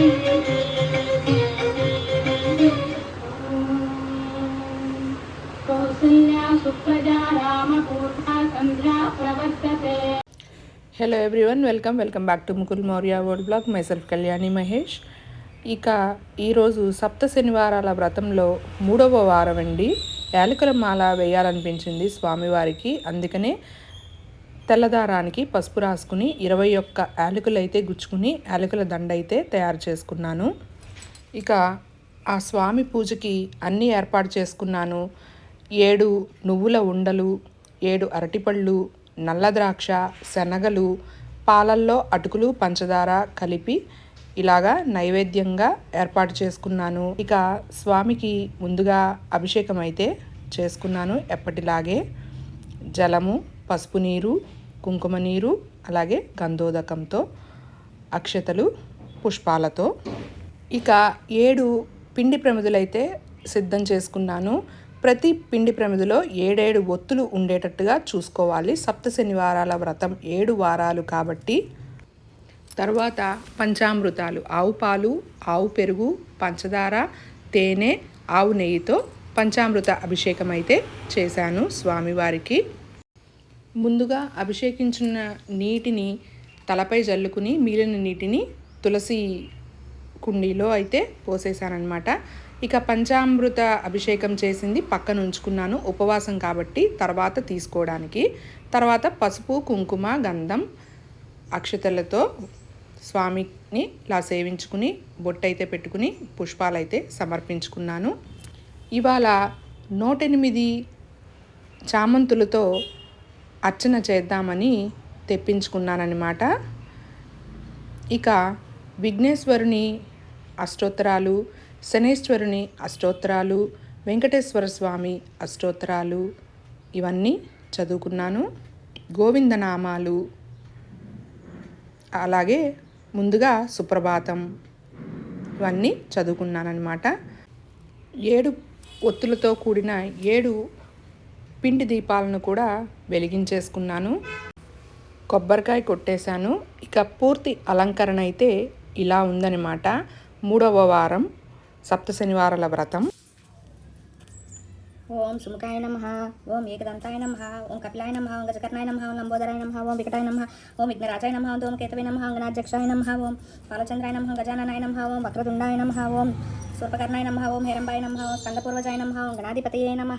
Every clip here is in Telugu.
Hello everyone welcome welcome back to Mukul Maurya word blog. Myself Kalyani Mahesh. ఇక ఈరోజు సప్త శనివారాల వ్రతంలో మూడవ వారం అండి. యాలకుల మాల వేయాలనిపించింది స్వామివారికి. అందుకనే తెల్లదారానికి పసుపు రాసుకుని ఇరవై ఒక్క యాలకులైతే గుచ్చుకుని యాలకుల దండ అయితే తయారు చేసుకున్నాను. ఇక ఆ స్వామి పూజకి అన్నీ ఏర్పాటు చేసుకున్నాను. ఏడు నువ్వుల ఉండలు ఏడు అరటిపళ్ళు నల్ల ద్రాక్ష శనగలు పాలల్లో అటుకులు పంచదార కలిపి ఇలాగా నైవేద్యంగా ఏర్పాటు చేసుకున్నాను. ఇక స్వామికి ముందుగా అభిషేకం అయితే చేసుకున్నాను. ఎప్పటిలాగే జలము పసుపు నీరు కుంకుమ నీరు అలాగే గంధోదకంతో అక్షతలు పుష్పాలతో. ఇక ఏడు పిండి ప్రమిదులైతే సిద్ధం చేసుకున్నాను. ప్రతి పిండి ప్రమిదిలో ఏడేడు ఒత్తులు ఉండేటట్టుగా చూసుకోవాలి. సప్త శనివారాల వ్రతం ఏడు వారాలు కాబట్టి. తర్వాత పంచామృతాలు. ఆవు పాలు ఆవు పెరుగు పంచదార తేనె ఆవు నెయ్యితో పంచామృత అభిషేకం అయితే చేశాను స్వామివారికి. ముందుగా అభిషేకించిన నీటిని తలపై జల్లుకుని మిగిలిన నీటిని తులసి కుండీలో అయితే పోసేసానమాట ఇక పంచామృత అభిషేకం చేసింది పక్కన ఉంచుకున్నాను ఉపవాసం కాబట్టి తర్వాత తీసుకోవడానికి. తర్వాత పసుపు కుంకుమ గంధం అక్షతలతో స్వామిని ఇలా సేవించుకుని బొట్టయితే పెట్టుకుని పుష్పాలైతే సమర్పించుకున్నాను. ఇవాళ నూటెనిమిది చామంతులతో అర్చన చేద్దామని తెప్పించుకున్నానమాట ఇక విఘ్నేశ్వరుని అష్టోత్తరాలు శనేశ్వరుని అష్టోత్తరాలు వెంకటేశ్వర స్వామి అష్టోత్తరాలు ఇవన్నీ చదువుకున్నాను. గోవిందనామాలు అలాగే ముందుగా సుప్రభాతం ఇవన్నీ చదువుకున్నానమాట ఏడు ఒత్తులతో కూడిన ఏడు పిండి దీపాలను కూడా వెలిగించేసుకున్నాను కొబ్బరికాయ కొట్టేశాను ఇక పూర్తి అలంకరణ అయితే ఇలా ఉందన్నమాట మూడవ వారం సప్త శనివారాల వ్రతం ఓం సుముఖాయ నమ ఓం ఏకదంతాయ నమ ఓం కపిలాయ నమ ఓం గజకర్ణాయ నమ ఓం లంబోదరాయ నమ ఓం వికటాయ నమ ఓం విఘ్నరాజాయ నమ ఓం కేతవే నమ ఓం గణాధ్యక్షాయ నమ ఓం బాలచంద్రాయ నమ గజాననాయ నమ ఓం వక్రతుండాయ నమ ఓం సూర్పకర్ణాయ నమ ఓం హేరంబాయ నమ ఓం స్కందపూర్వజాయ నమ ఓం గణాధిపతయే నమ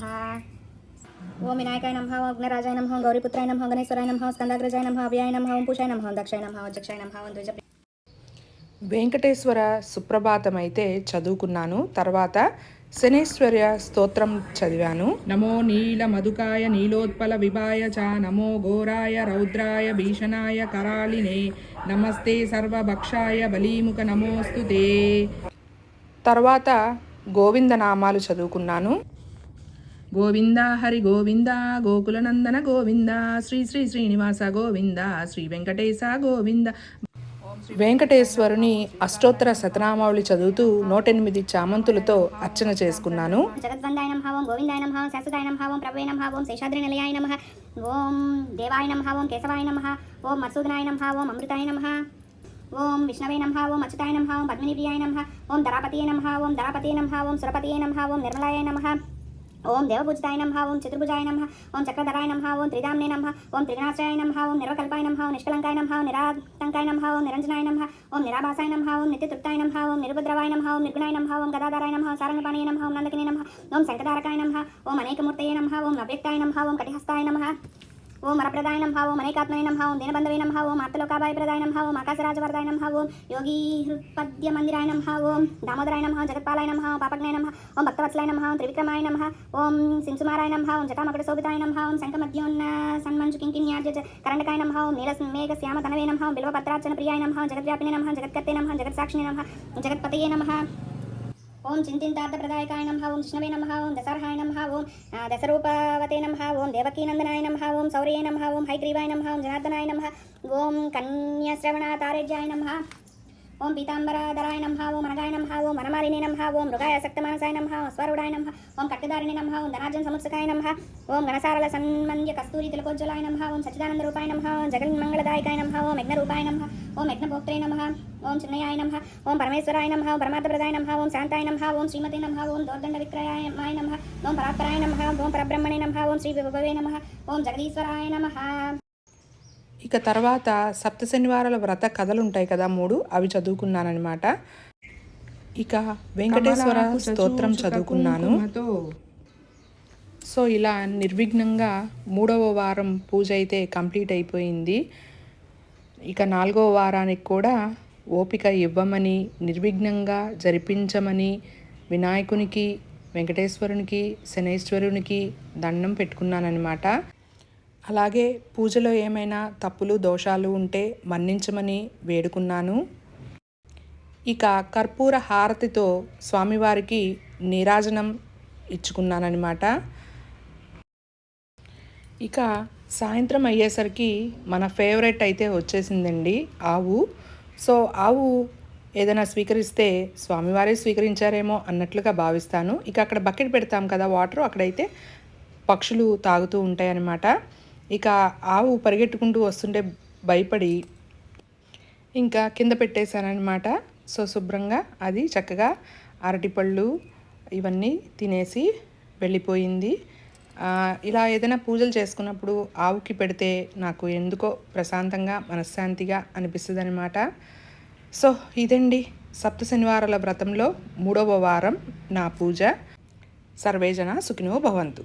ఓం వినాయకాయ నమ ఓం అగ్నరాజాయ నమ ఓం గౌరీపుత్రాయ నమ గణేశ్వరాయ నమ స్కందాగ్రజాయ నమ అవ్యాయ నమ ఓం పూషాయ నమ దక్షాయ నమ అధ్యక్షాయ నమ ద్విజ వెంకటేశ్వర సుప్రభాతం అయితే చదువుకున్నాను. తర్వాత శనేశ్వర్య స్తోత్రం చదివాను. నమో నీల మధుకాయ నీలోత్పల విభాయ చ నమో ఘోరాయ రౌద్రాయ భీషణాయ కరాళినే నమస్తే సర్వభక్షాయ బలీముఖ నమోస్తు తే తర్వాత గోవింద నామాలు చదువుకున్నాను. గోవింద హరి గోవింద గోకులనందన గోవింద శ్రీ శ్రీ శ్రీనివాస గోవింద శ్రీ వెంకటేశ గోవింద వెంకటేశ్వరుని అష్టోత్తర శతనామావళి చదువుతూ నూటెనిమిది చామంతులతో అర్చన చేసుకున్నాను జగద్వందాయ నమ ఓం ఓం ఓం ప్రభే నమ ఓం శేషాద్రి నిలయాయ నమ ఓం దేవాయ నమ ఓం కేశవాయ నమ ఓం మత్సూదనాయ నమ ఓం అమృతాయ నమ ఓం విష్ణవే నమ ఓం అచ్యుతాయ నమ ఓం పద్మినిప్రియాయ నమ ఓం ధరాపతియే నమ ఓం ధరాపతియే నమ ఓం సురపతియే నమ ఓం నిర్మలాయ నమ ఓం దేవపూజితాయ నమ ఓం చతుర్భుజాయ నమ ఓం చక్రధరాయ నమ ఓం త్రిదామ్నే నమ ఓం త్రిగుణాశ్రయాయ నమ ఓం నిర్వకల్పాయ నమ ఓం నిష్కలంకాయ నమ ఓం నిరాటంకాయ నమ ఓం నిరంజనాయ నమ ఓం నిరాభాసాయ నమ ఓం నిత్యతృప్తాయ నమ ఓం నిరుపద్రవాయ నమ ఓం నిర్గుణాయ నమ ఓం గదాధారాయ నమ ఓం సారంగపాణయ నమ ఓం నందకినే నమ ఓం శంకధారకాయ నమ ఓం అనేకమూర్తయ నమ ఓం అవ్యక్తాయ నమ ఓం కటిహస్తాయ నమ ఓం వరప్రదాయనం నమ ఓం అనేకాత్మనే నమ ఓం దీనబంధవే నమ ఓం ఆర్తలోకాబాయ ప్రదాయ నమ ఓం ఆకాశరాజవరదాయ నమ ఓం యోగి హృత్పద్య మందిరాయ నమ ఓం దామోదరాయ నమ జగత్పాలాయ నమ ఓం పాపజ్ఞాయ నమ ఓం భక్తవత్సలాయ నమ ఓం త్రివిక్రమాయ నమ ఓం సింసుమారాయ నమ ఓం జటామకట శోభితాయ నమ ఓం శంఖమద్యోన్న సన్మంజు కింకిన్యార్జ కరండకాయ నమ ఓం నీల మేఘ శ్యామ తనవే నమ ఓం బిల్వపత్రార్చన ప్రియాయ నమ జగద్వ్యాపినే నమ జగత్కర్తే నమ జగత్సాక్షిణే నమ జగత్పతయే నమ ఓం చింతింతార్థప్రదాయకాయ నమ ఓం విష్ణవే నమ ఓం దశర్హాయ నమ ఓం దశరూపవతే నమ ఓం దేవకీనందనాయ నమ ఓం సౌర్యే నమ ఓం హైగ్రీవాయ నమ ఓం జనార్దనాయ నమ ఓం కన్యశ్రవణ తారేజ్యాయ నమ ఓం పీతాంబరాధరాయ నమ ఓం అనగాయ నమ ఓం వనమాలిని నమ ఓం మృగాయ సక్తమానసాయ నమః స్వరుడాయ నమ ఓం కట్టుదారిణి నమ ఓం ధనార్జన సముత్సకాయ నమ ఓం గణసారల సన్మన్య కస్తూరి తిలకోజ్వలాయ నమ ఓం సచిదానంద రూపాయ నమ ఓం జగన్మంగళదాయకాయ నమ ఓం యజ్ఞ రూపాయ నమ ఓం యజ్ఞభోక్త్రే నమ ఓం చిన్నయాయ నమ ఓం పరమేశ్వరాయ నమ ఓం పరమార్థప్రదాయ నమ ఓం శాంతాయ నమ ఓం శ్రీమతి నమ ఓం దోర్దండ విక్రయాయ నమ ఓం పరాత్పరాయ నమ ఓం పరబ్రహ్మణే నమ ఓం శ్రీ విభవే నమ ఓం జగదీశ్వరాయ నమ ఇక తర్వాత సప్త శనివారాల వ్రత కథలు ఉంటాయి కదా మూడు అవి చదువుకున్నానమాట ఇక వెంకటేశ్వర స్తోత్రం చదువుకున్నాను. సో ఇలా నిర్విఘ్నంగా మూడవ వారం పూజ అయితే కంప్లీట్ అయిపోయింది. ఇక నాలుగవ వారానికి కూడా ఓపిక ఇవ్వమని నిర్విఘ్నంగా జరిపించమని వినాయకునికి వెంకటేశ్వరునికి శనేశ్వరునికి దండం పెట్టుకున్నానమాట అలాగే పూజలో ఏమైనా తప్పులు దోషాలు ఉంటే మన్నించమని వేడుకున్నాను. ఇక కర్పూర హారతితో స్వామివారికి నీరాజనం ఇచ్చుకున్నానమాట ఇక సాయంత్రం అయ్యేసరికి మన ఫేవరెట్ అయితే వచ్చేసిందండి ఆవు. సో ఆవు ఏదైనా స్వీకరిస్తే స్వామివారే స్వీకరించారేమో అన్నట్లుగా భావిస్తాను. ఇక అక్కడ బకెట్ పెడతాం కదా వాటర్ అక్కడైతే పక్షులు తాగుతూ ఉంటాయన్నమాట. ఇక ఆవు పరిగెట్టుకుంటూ వస్తుంటే భయపడి ఇంకా కింద పెట్టేశానమాట సో శుభ్రంగా అది చక్కగా అరటిపళ్ళు ఇవన్నీ తినేసి వెళ్ళిపోయింది. ఇలా ఏదైనా పూజలు చేసుకున్నప్పుడు ఆవుకి పెడితే నాకు ఎందుకో ప్రశాంతంగా మనశ్శాంతిగా అనిపిస్తుంది అనమాట సో ఇదండి సప్త శనివారాల వ్రతంలో మూడవ వారం నా పూజ. సర్వేజన సుఖినో భవంతు.